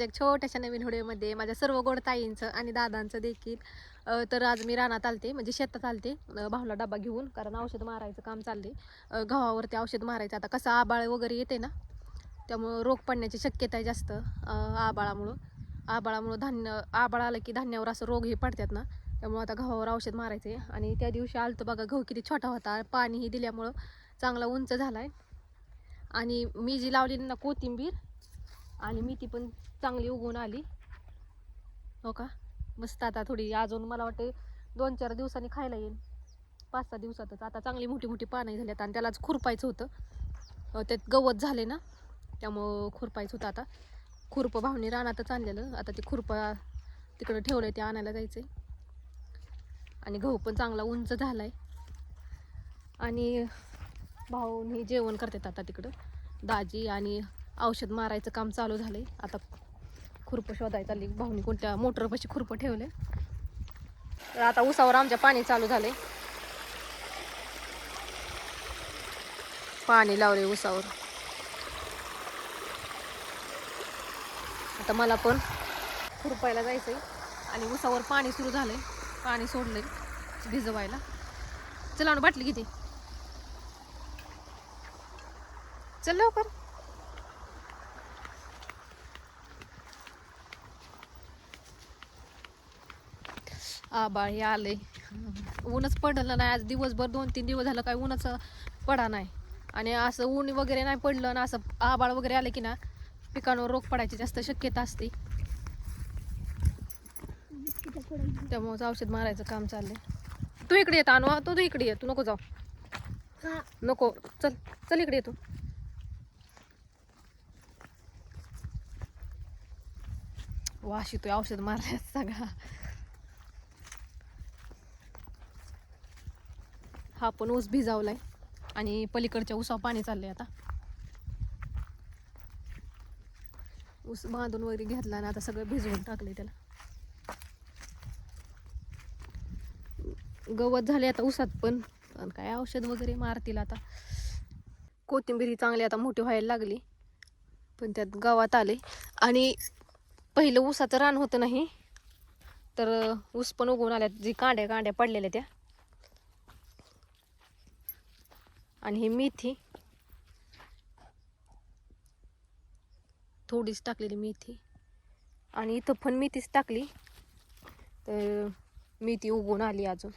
माझ्या एक छोट्याशा नवीन होडीमध्ये माझ्या सर्व गोड ताईंचं आणि दादांचं देखील तर आज मी रानात आलते म्हणजे शेतात आलते भाऊला डबा घेऊन कारण औषध मारायचं काम चालले गव्हावरती औषध मारायचं आता कसं आबाळ वगैरे येते ना त्यामुळं रोग पडण्याची शक्यता आहे जास्त आबाळामुळं. आबाळामुळं धान्य आबाळ आलं की धान्यावर असं रोग हे पडतात ना त्यामुळं आता गव्हावर औषध मारायचे आणि त्या दिवशी आलतं बघा गहू किती छोटा होता पाणीही दिल्यामुळं चांगला उंच झाला आहे आणि मी जी लावलेली ना कोथिंबीर आणि मेथी पण चांगली उगवून आली. हो का? मस्त आता थोडी अजून मला वाटते दोन चार दिवसांनी खायला येईल. पाच सहा दिवसातच. आता चांगली मोठी मोठी पानं आता आणि त्यालाच खुरपायचं होतं. त्यात गवत झाले ना त्यामुळं खुरपायचं होतं आता. खुरपं भावनी रानातच आणलेलं. आता ते खुरपं तिकडं ठेवलंय ते आणायला जायचंय. आणि गहू पण चांगला उंच झालाय. आणि भाऊनी जेवण करतात आता तिकडं. दाजी आणि औषध मारायचं काम चालू झालंय. आता खुरपं शोधायला आली. भाऊनी कोणत्या मोटरपाशी खुरपं ठेवले तर आता उसावर आमच्या पाणी चालू झाले पाणी लावले उसावर. आता मला पण खुरपायला जायचंय. आणि उसावर पाणी सुरू झालंय. पाणी सोडलंय भिजवायला. चला बाटली किती चल लवकर. आबाळ हे आलंय ऊनच पडलं नाही. आज दिवसभर दोन तीन दिवस झालं काय ऊनच पडा नाही. आणि असं ऊन वगैरे नाही पडलं ना असं आबाळ वगैरे आलं की ना पिकांवर रोग पडायची जास्त शक्यता असते. त्यामुळे औषध मारायचं काम चाललंय. तू इकडे येत आणू तू तू इकडे ये. तू नको जाऊ. नको. चल चल इकडे ये तू. वाश येतोय औषध मारल्यात सगळा. हा पण ऊस भिजावलाय. आणि पलीकडच्या ऊसावर पाणी चाललंय आता. ऊस बांधून वगैरे घेतला आणि आता सगळं भिजवून टाकलंय त्याला. गवत झाले आता ऊसात पण आणि काय औषध वगैरे मारतील आता. कोथिंबीर ही चांगली आता मोठी व्हायला लागली पण त्यात गावात आले आणि पहिलं ऊसाचं रान होतं नाही तर ऊस पण उगवून आल्यात जी कांड्या कांड्या पडलेल्या त्या. आणि ही मेथी. थोडीच टाकलेली मेथी. आणि इथं पण मेथीच टाकली. तर मेथी उगवून आली अजून.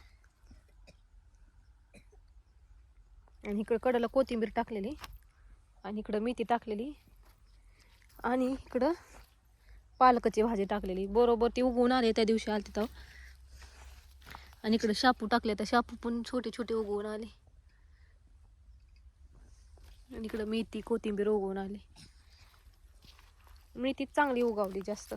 आणि इकडं कडला कोथिंबीर टाकलेली. आणि इकडं मेथी टाकलेली. आणि इकडं पालकाची भाजी टाकलेली. बरोबर ती उगवून आले त्या दिवशी आली तिथं आणि इकडं शापू टाकले. तर शापू पण छोटे छोटे उगवून आले. आणि इकडं मेथी कोथिंबीर उगवून आली. मेथी चांगली उगवली जास्त.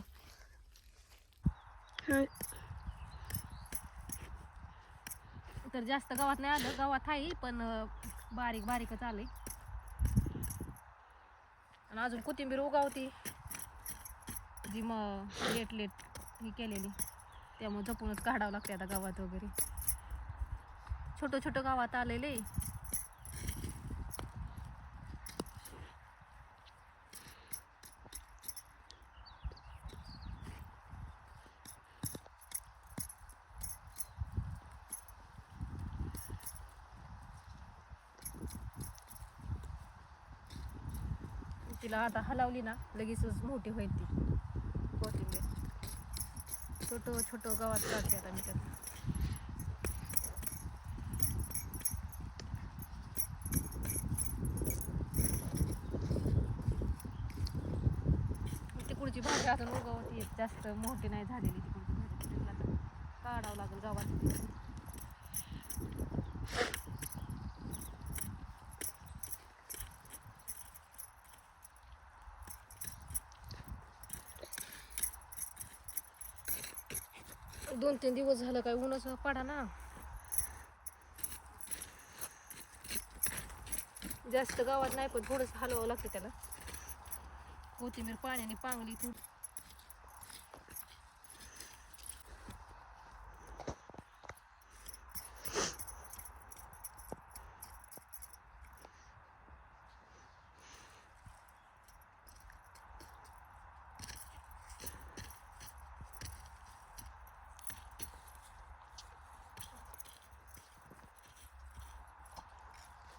तर जास्त गावात नाही आलं. गावात आहे पण बारीक बारीकच आलंय. आणि अजून कोथिंबीर उगावती. जी मग लेट लेट ही केलेली. त्यामुळे जपूनच काढावं लागते आता गावात वगैरे. छोटं छोटं गावात आलेले तिला आता हलावली ना लगेचच मोठी होईल ती. कोथिंबीर. छोटं छोटं गावात काढते आता मी त्यात. तिकडची भाजी अजून उगवती जास्त मोठी नाही झालेली तिकडची भाजी काढावं लागेल गावात दोन तीन दिवस झालं काय ऊनच पडा ना. जास्त गावात नाही पण थोडंसं हलवावं लागतं त्याला. कोथिंबीर पाण्याने पांगली तू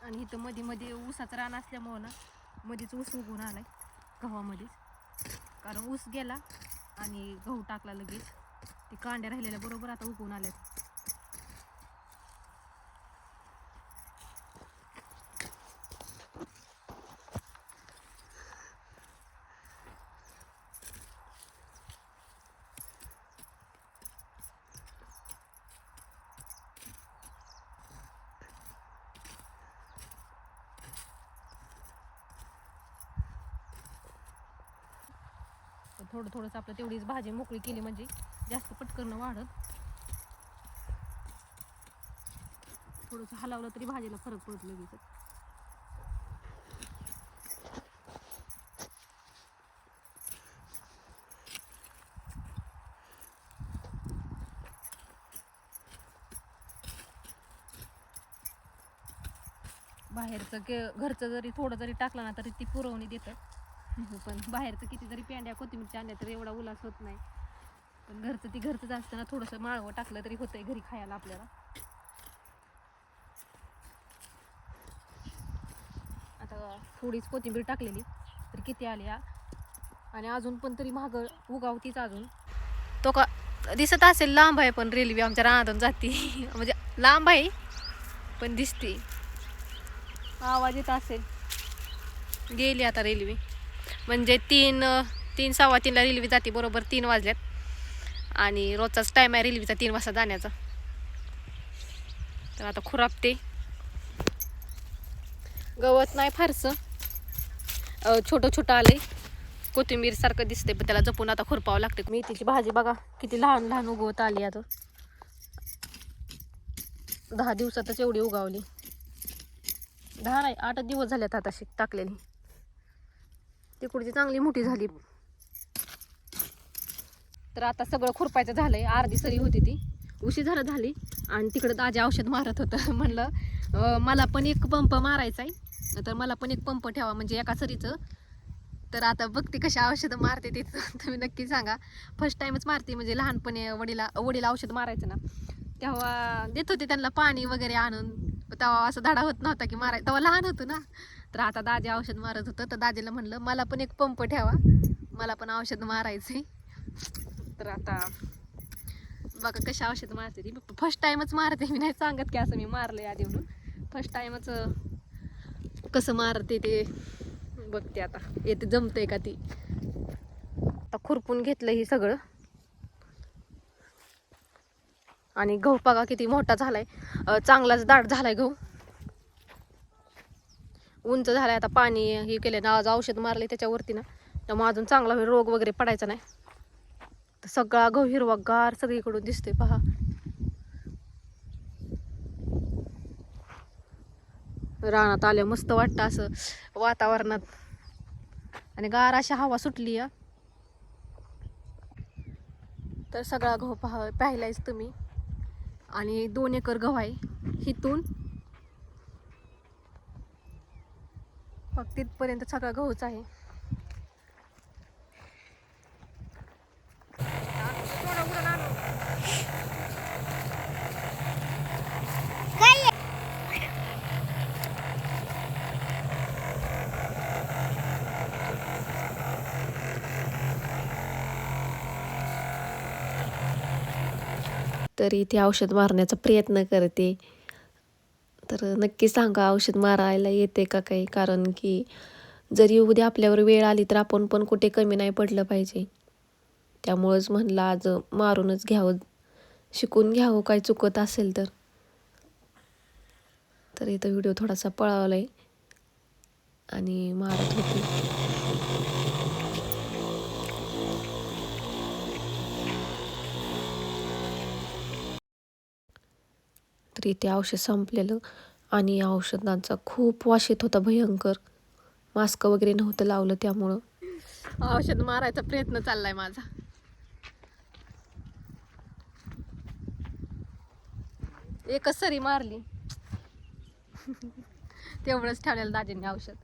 आणि इथं मध्ये मध्ये ऊसाचं रान असल्यामुळं ना मध्येच ऊस उगवून आलाय गव्हामध्येच. कारण ऊस गेला आणि गहू टाकला लगेच. ते कांड्या राहिलेल्या बरोबर आता उगवून आल्यात थोडं थोडंसं आपलं तेवढीच भाजी मोकळी केली म्हणजे जास्त पटकन वाढत. थोडंसं हलवलं तरी भाजीला फरक पडत लगेच बाहेरचं के घरचं जरी थोडं जरी टाकलं ना तरी ती पुरवणी देतं हो, पण बाहेरचं कितीतरी पेंड्या कोथिंबीरच्या आणल्या तरी एवढा उलास होत नाही. पण घरचं ती घरचंच असताना थोडंसं माळवं टाकलं तरी होतंय घरी खायला आपल्याला. आता थोडीच कोथिंबीर टाकलेली तर किती आली आणि अजून पण तरी महाग उगावतीच अजून. तो का दिसत असेल लांब आहे पण रेल्वे आमच्या रानातून जाते. म्हणजे लांब आहे पण दिसते. आवाज येत असेल. गेली आता रेल्वे. म्हणजे तीन तीन सव्वा तीनला रेल्वे जाते बरोबर तीन वाजल्यात आणि रोजचाच टाईम आहे रेल्वेचा तीन वाजता जाण्याचा. तर आता खुरापते. गवत नाही फारसं. छोटं छोटं आलंय. कोथिंबीर सारखं दिसते पण त्याला जपून आता खुरपावं लागते मेथीची भाजी बघा किती लहान लहान उगवत आली आता. दहा दिवसातच एवढी उगावली. दहा नाही आठ दिवस झाल्यात आता शिक टाकलेली. तिकडची चांगली मोठी झाली. तर आता सगळं खुरपायचं झालंय अर्धी सरी होती ती. उशी झालं झाली. आणि तिकडं दाजी औषध मारत होतं. म्हणलं मला पण एक पंप मारायचा आहे तर मला पण एक पंप ठेवा म्हणजे एका सरीचं. तर आता बघते कशा औषधं मारते ते. तुम्ही नक्की सांगा. फर्स्ट टाईमच मारते म्हणजे लहानपणी वडीला वडीला औषध मारायचं ना. तेव्हा देत होते त्यांना पाणी वगैरे आणून. तेव्हा असं धाडा होत नव्हता की माराय तेव्हा लहान होतो ना. तर आता दाजी औषध मारत होतं तर दाजीला म्हणलं मला पण एक पंप ठेवा मला पण औषध मारायचंय. तर आता बघा कशा औषध मारते ती. फर्स्ट टाइमच मारते मी नाही सांगत की असं मी मारलं आधी म्हणून. फर्स्ट टाइमच कसं मारते ते बघते आता. येते जमतंय का ती? आता खुरपून घेतलं हे सगळं. आणि गहू बघा किती मोठा झालाय. चांगलाच दाट झालाय गहू. उंच झालाय आता पाणी हे केलं ना आज औषध मारले त्याच्यावरती ना. त्यामुळे अजून चांगला होईल, रोग वगैरे पडायचा नाही. सगळा गहू हिरवा गार सगळीकडून दिसतोय पहा. रानात आल्या मस्त वाटतं असं वातावरणात. आणि गार अशी हवा सुटली या तर सगळा गहू पहा पाहिलायच तुम्ही. आणि दोन एकर गहू आहे. हिथून फक्त तिथपर्यंत सगळा गहूच आहे. तर इथे औषध मारण्याचा प्रयत्न करते. तर नक्की सांगा औषध मारायला येते का काही? कारण की जरी उद्या आपल्यावर वेळ आली तर आपण पण कुठे कमी नाही पडलं पाहिजे. त्यामुळंच म्हणलं आज मारूनच घ्यावं. शिकून घ्यावं काय चुकत असेल तर. तर इथं व्हिडिओ थोडासा पळावला आहे आणि मारत होती. तर इथे औषध संपलेलं आणि या औषधांचा खूप वास येत होता भयंकर. मास्क वगैरे नव्हतं लावलं त्यामुळं. औषध मारायचा प्रयत्न चाललाय माझा. एकच सरी मारली. तेवढंच ठेवलेलं दाजींनी औषध.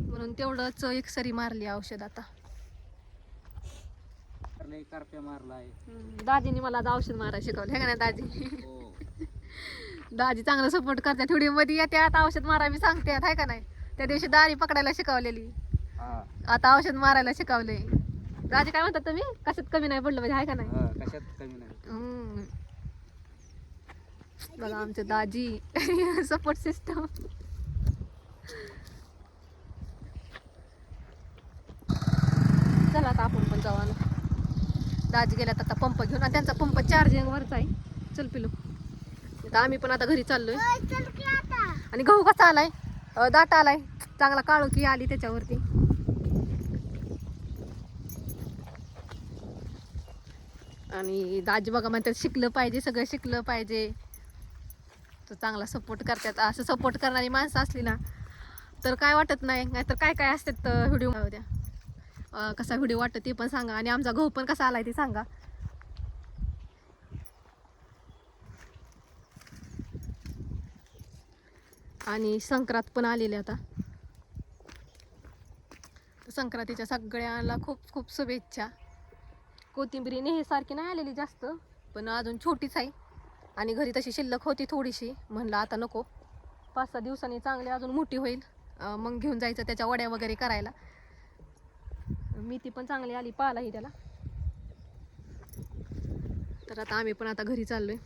म्हणून तेवढंच एक सरी मारली औषध आता. दाजींनी मला औषध मारायला शिकवलं. हे का नाही दाजी? हो. दाजी चांगलं सपोर्ट करतात व्हिडिओमध्ये येते आता औषध मारा मी सांगते हाय का नाही? त्या दिवशी दारी पकडायला शिकवलेली. आता औषध मारायला शिकवले. दाजी काय म्हणतात तुम्ही? कशात कमी नाही पडलं म्हणजे हाय का नाही? कशात कमी नाही. बघा आमचे दाजी. सपोर्ट सिस्टम चला आता आपण पण जाऊ ना दाजी गेल्यात आता पंप घेऊन. त्यांचा पंप चार्जिंग वरचा आहे. चल पिलू. आता आम्ही पण आता घरी चाललोय. आणि गहू कसा आलाय? दाट आलाय. चांगला काळोखी आली त्याच्यावरती. आणि दाजी बघा म्हणतात शिकलं पाहिजे सगळं शिकलं पाहिजे. तर चांगला सपोर्ट करतात. असं सपोर्ट करणारी माणसं असली ना तर काय वाटत नाही. नाहीतर काय काय असतात व्हिडिओ द्या कसा व्हिडिओ वाटतो ते पण सांगा. आणि आमचा गहू पण कसा आलाय ते सांगा. आणि संक्रांत पण आलेली आता. संक्रांतीच्या सगळ्यांना खूप खूप शुभेच्छा. कोथिंबिरी नेहेसारखी नाही आलेली जास्त पण अजून छोटीच आहे. आणि घरी तशी शिल्लक होती थोडीशी म्हणलं आता नको. पाच सहा दिवसांनी चांगली अजून मोठी होईल. मग घेऊन जायचं त्याच्या वड्या वगैरे करायला. मी ती पण चांगली आली पालाही त्याला. तर आता आम्ही पण आता घरी चाललोय.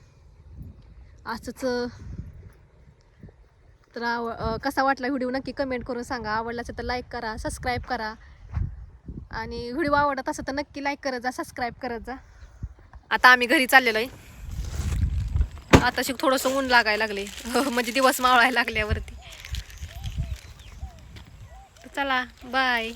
असंच तर आव कसा वाटला व्हिडिओ नक्की कमेंट करून सांगा. आवडला असेल तर लाईक करा सबस्क्राईब करा. आणि व्हिडिओ आवडत असेल तर नक्की लाईक करत जा सबस्क्राईब करत जा. आता आम्ही घरी चाललेलो आहे. आता शिक थोडंसं ऊन लागायला लागले. हो, म्हणजे दिवस मावळायला लागल्यावरती चला बाय